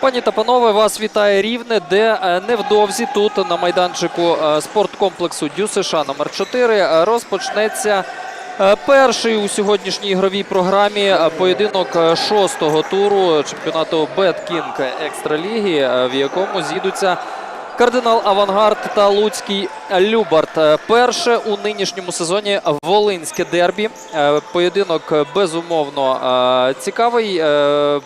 Пані та панове, вас вітає Рівне, де е, невдовзі тут на майданчику е, спорткомплексу Дю США номер 4 е, розпочнеться перший у сьогоднішній ігровій програмі поєдинок шостого туру чемпіонату Беткінг Екстраліги, в якому з'їдуться кардинал Авангард та Луцький Любарт. Е, Перше у нинішньому сезоні Волинське дербі. Е, Поєдинок безумовно е, цікавий.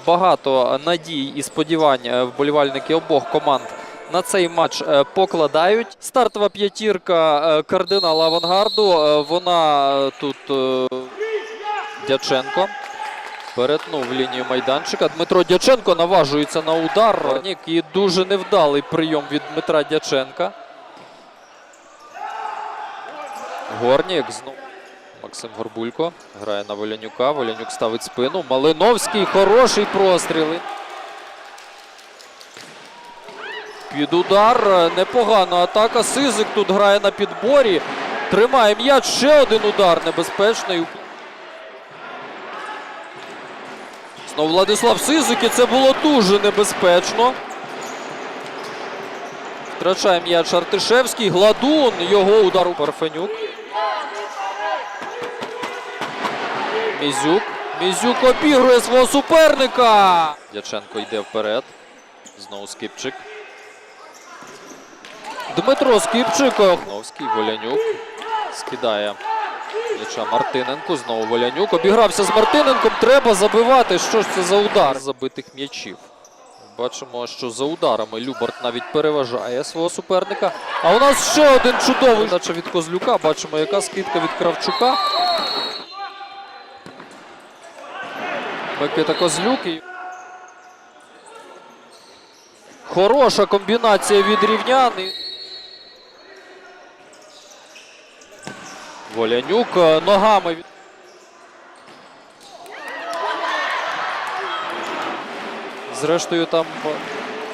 Багато надій і сподівань вболівальники обох команд. На цей матч покладають. Стартова п'ятірка кардинала Авангарду. Вона тут Дяченко. Перетнув лінію майданчика. Дмитро Дяченко наважується на удар. І дуже невдалий прийом від Дмитра Дяченка. Горнік знову. Максим Горбулько грає на Волянюка. Волянюк ставить спину. Малиновський хороший простріл. Під удар. Непогана атака. Сизик тут грає на підборі. Тримає м'яч. Ще один удар небезпечний. Знову Владислав Сизик, і це було дуже небезпечно. Втрачає м'яч Артишевський. Гладун. Його удар у Парфенюк. Мізюк. Мізюк обігрує свого суперника. Дяченко йде вперед. Знову Скипчик. Дмитро Скипчик. Охновський. Волянюк. Скидає м'яча Мартиненко. Знову Волянюк. Обігрався з Мартиненком. Треба забивати. Що ж це за удар забитих м'ячів? Бачимо, що за ударами Любарт навіть переважає свого суперника. А у нас ще один чудовий дача від Козлюка. Бачимо, яка скидка від Кравчука. Микита Козлюк. Хороша комбінація від рівнян. Волянюк е, ногами. Зрештою, там е,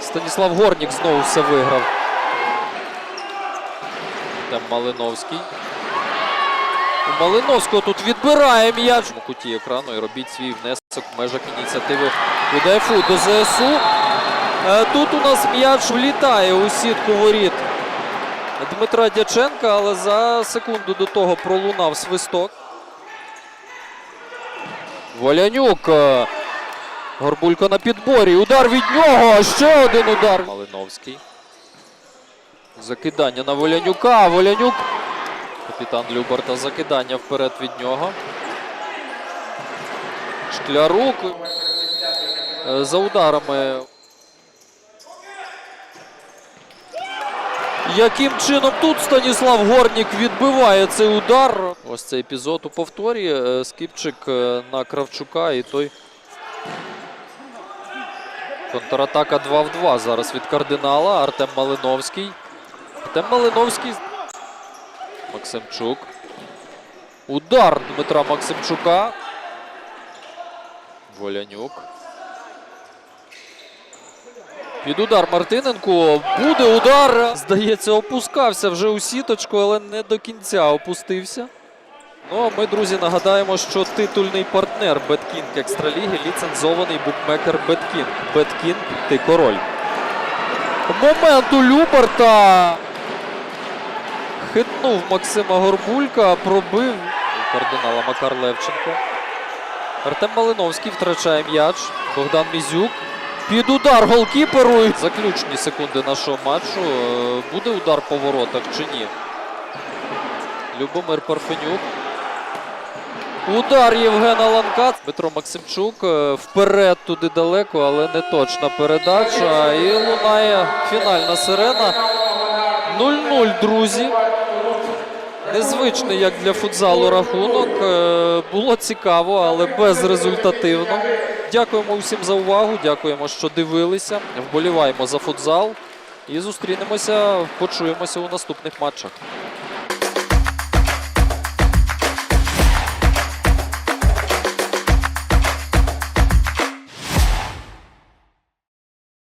Станіслав Горнік знову все виграв. Там Малиновський. У Малиновського тут відбирає м'яч у куті екрану і робіть свій внесок в межах ініціативи УДФУ до ЗСУ. Е, Тут у нас м'яч влітає у сітку воріт Дмитра Дяченка, але за секунду до того пролунав свисток. Волянюк. е, Горбулько на підборі. Удар від нього. Ще один удар. Малиновський. Закидання на Волянюка. Волянюк. Капітан Любарта. Закидання вперед від нього. Шклярук. Е, За ударами. Яким чином тут Станіслав Горнік відбиває цей удар? Ось цей епізод у повторі. Е, Скіпчик е, на Кравчука і той. Контратака 2 в 2 зараз від кардинала. Артем Малиновський. Артем Малиновський. Максимчук. Удар Дмитра Максимчука. Волянюк. Під удар Мартиненко. Буде удар. Здається, опускався вже у сіточку, але не до кінця опустився. Ну а ми, друзі, нагадаємо, що титульний партнер Беткінг Екстраліги ліцензований букмекер Беткінг. Беткінг ти король. Момент у Любарта. Хитнув Максима Горбулька, пробив кардинала Макар Левченко. Артем Малиновський втрачає м'яч. Богдан Мізюк. Під удар голкіперу. Заключні секунди нашого матчу. Е, Буде удар по воротах чи ні? Любомир Парфенюк. Удар Євгена Ланка. Дмитро Максимчук е, вперед туди далеко, але не точна передача. І лунає фінальна сирена. 0-0, друзі. Незвичний, як для футзалу, рахунок. Е, Було цікаво, але безрезультативно. Дякуємо всім за увагу. Дякуємо, що дивилися. Вболіваємо за футзал. І зустрінемося, почуємося у наступних матчах.